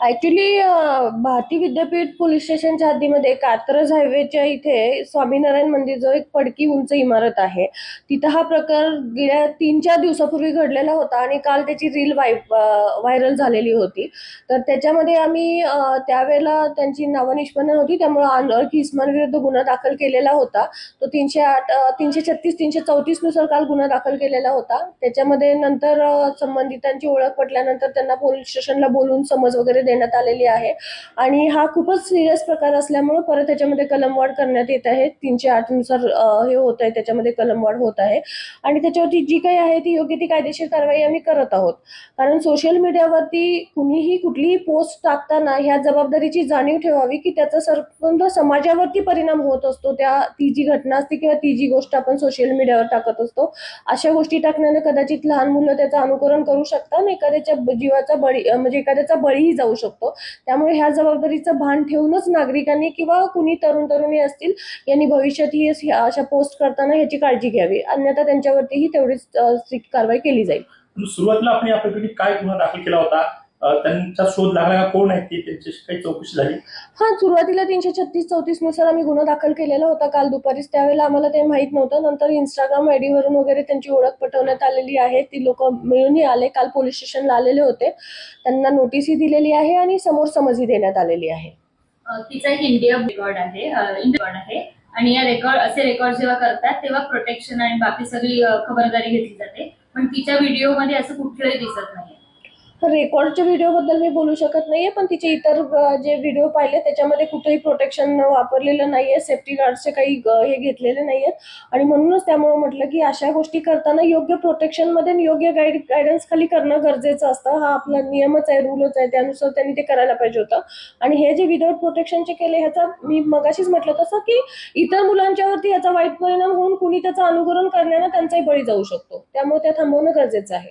Actually Bharati Vidyapeeth police स्टेशनच्या हद्दीमध्ये कात्रज हायवेच्या इथे स्वामीनारायण मंदिर जो एक पडकी उंच इमारत आहे. तिथं हा प्रकार गेल्या तीन चार दिवसापूर्वी घडलेला होता आणि काल त्याची रील वाय व्हायरल झालेली होती. तर त्याच्यामध्ये आम्ही त्यावेळेला त्यांची नावं निष्पन्न होती त्यामुळे अनोळखी इसमांविरुद्ध गुन्हा दाखल केलेला होता. तो तीनशे आठ तीनशे छत्तीस तीनशे चौतीसनुसार काल गुन्हा दाखल केलेला होता. त्याच्यामध्ये नंतर संबंधितांची ओळख पटल्यानंतर त्यांना पोलीस स्टेशनला बोलून समज वगैरे देण्यात आलेली आहे. आणि हा खूपच सिरियस प्रकार असल्यामुळे परत त्याच्यामध्ये कलमवाढ करण्यात येत आहे. तीनशे आठनुसार हे होत आहे. त्याच्यामध्ये कलमवाढ होत आहे. आणि त्याच्यावरती जी काही आहे ती योग्य ती कायदेशीर कारवाई आम्ही करत आहोत. कारण सोशल मीडियावरती कुणीही कुठलीही पोस्ट टाकताना ह्या जबाबदारीची जाणीव ठेवावी की त्याचा सर्व समाजावरती परिणाम होत असतो. त्या ती जी घटना असते किंवा ती जी गोष्ट आपण सोशल मीडियावर टाकत असतो अशा गोष्टी टाकण्याने कदाचित लहान मुलं त्याचं अनुकरण करू शकतात आणि एखाद्याच्या जीवाचा बळी म्हणजे एखाद्याचा बळीही जाऊ शकतो. त्यामुळे ह्या जबाबदारीचं भान ठेवूनच नागरिकांनी किंवा कुणी तरुण तरुणी असतील यांनी भविष्यात ही अशा पोस्ट करताना ह्याची काळजी घ्यावी. अन्यथा त्यांच्यावरतीही तेवढीच स्ट्रिक्ट कारवाई केली जाईल. सुरुवातीला आपण या प्रकरणी काय गुन्हा दाखल केला होता? त्यांचा शोध लागला का? कोण आहेत ते? त्यांच्याशी काही चौकशी झाली? हा सुरुवातीला तीनशे छत्तीस चौतीसनुसार आम्ही गुन्हा दाखल केलेला होता. काल दुपारीच त्यावेळेला आम्हाला ते माहीत नव्हतं. नंतर इंस्टाग्राम आयडी वरून वगैरे त्यांची ओळख पटवण्यात आलेली आहे. ती लोक मिळूनही आले. काल पोलीस स्टेशनला आलेले होते. त्यांना नोटीसही दिलेली आहे आणि समोर समजही देण्यात आलेली आहे. तिचा एक इंडिया रेकॉर्ड आहे. इंडिया रेकॉर्ड आहे. आणि या रेकॉर्ड असे रेकॉर्ड जेव्हा करतात तेव्हा प्रोटेक्शन आणि बाकी सगळी खबरदारी घेतली जाते. पण तिच्या व्हिडिओमध्ये असं कुठलंही दिसत नाही. रेकॉर्डच्या व्हिडिओबद्दल मी बोलू शकत नाहीये पण तिचे इतर जे व्हिडिओ पाहिले त्याच्यामध्ये कुठेही प्रोटेक्शन वापरलेलं नाहीये सेफ्टी गार्डचे काही हे घेतलेले नाहीयेत आणि म्हणूनच त्यामुळे म्हटलं की अशा गोष्टी करताना योग्य प्रोटेक्शनमध्ये योग्य गाईड गायडन्स खाली करणं गरजेचं असतं. हा आपला नियमच आहे रूलच आहे त्यानुसार त्यांनी ते करायला पाहिजे होतं. आणि हे जे विदाउट प्रोटेक्शनचे केले ह्याचा मी मगाशीच म्हटलं तसं की इतर मुलांच्यावरती याचा वाईट परिणाम होऊन कुणी त्याचं अनुकरण करण्यानं त्यांचाही बळी जाऊ शकतो. त्यामुळे ते थांबवणं गरजेचं आहे.